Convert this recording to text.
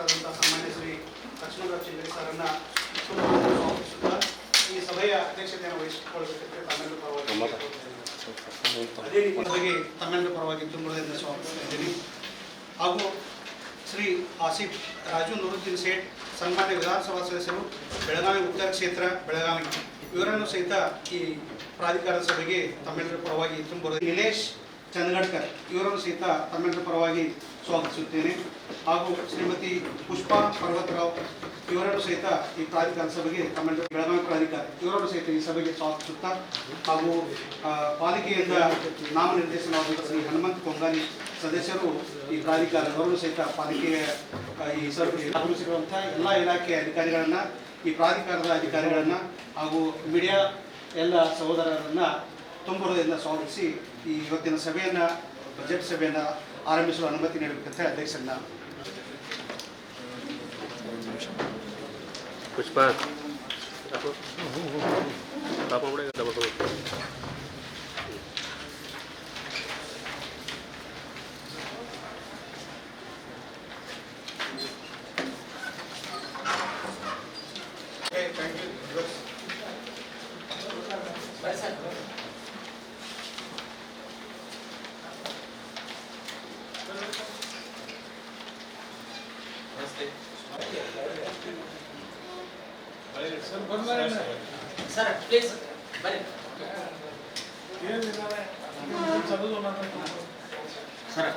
ಅಧ್ಯಕ್ಷರಾದಂತಹ ಸನ್ಮಾನ್ಯ ಶ್ರೀ ಲಕ್ಷ್ಮಣರಾವ್ ಚಿಂಗಡಿ ಸರನ್ನ ಈ ಸಭೆಯ ಅಧ್ಯಕ್ಷತೆಯನ್ನು ವಹಿಸಿಕೊಳ್ಳಬೇಕಂತೆ ತಮ್ಮೆಲ್ಲರ ಪರವಾಗಿ ಅದೇ ರೀತಿ ಸಭೆಗೆ ತಮ್ಮೆಲ್ಲರ ಪರವಾಗಿ ತುಂಬುವುದರಿಂದ ಸ್ವಾಗತಿಸ್ತಾ ಇದ್ದೀನಿ. ಹಾಗೂ ಶ್ರೀ ಆಸಿಫ್ ರಾಜು ನೂರುದ್ದೀನ್ ಸೇಠ್ ಸನ್ಮಾನ್ಯ ವಿಧಾನಸಭಾ ಸದಸ್ಯರು ಬೆಳಗಾವಿ ಉತ್ತರ ಕ್ಷೇತ್ರ ಬೆಳಗಾವಿ. ಇವರನ್ನು ಸಹಿತ ಈ ಪ್ರಾಧಿಕಾರದ ಸಭೆಗೆ ತಮ್ಮೆಲ್ಲರ ಪರವಾಗಿ ತುಂಬ ನಿಲೇಶ್ ಚಂದಗಡ್ಕರ್ ಇವರನ್ನು ಸಹಿತ ತಮ್ಮೆಲ್ಲರ ಪರವಾಗಿ ಸ್ವಾಗತಿಸುತ್ತೇನೆ. ಹಾಗೂ ಶ್ರೀಮತಿ ಪುಷ್ಪಾ ಪರ್ವತರಾವ್, ಇವರನ್ನು ಸಹಿತ ಈ ಪ್ರಾಧಿಕಾರ ಸಭೆಗೆ ತಮ್ಮೆಲ್ಲರ ಬೆಳಗಾವಿ ಪ್ರಾಧಿಕಾರ, ಇವರನ್ನು ಸಹಿತ ಈ ಸಭೆಗೆ ಸ್ವಾಗತಿಸುತ್ತಾ, ಹಾಗೂ ಪಾಲಿಕೆಯಿಂದ ನಾಮನಿರ್ದೇಶನವಾದಂಥ ಶ್ರೀ ಹನುಮಂತ್ ಕೊಂಗಾನಿ ಸದಸ್ಯರು ಈ ಪ್ರಾಧಿಕಾರ, ಅವರನ್ನು ಸಹಿತ ಪಾಲಿಕೆಯ ಈ ಸಭೆಗೆ ಆಗಮಿಸಿರುವಂಥ ಎಲ್ಲ ಇಲಾಖೆಯ ಅಧಿಕಾರಿಗಳನ್ನು, ಈ ಪ್ರಾಧಿಕಾರದ ಅಧಿಕಾರಿಗಳನ್ನು, ಹಾಗೂ ಮೀಡಿಯಾ ಎಲ್ಲ ಸಹೋದರರನ್ನು ತುಂಬ ಹೃದಯದಿಂದ ಸ್ವಾಗತಿಸಿ ಈ ಇವತ್ತಿನ ಸಭೆಯನ್ನು ಬಜೆಟ್ ಸಭೆಯನ್ನು ಆರಂಭಿಸಲು ಅನುಮತಿ ನೀಡಬೇಕಂತೆ ಅಧ್ಯಕ್ಷರನ್ನ ಪುಷ್ಪ. సార్ ప్లీజ్ మరి సార్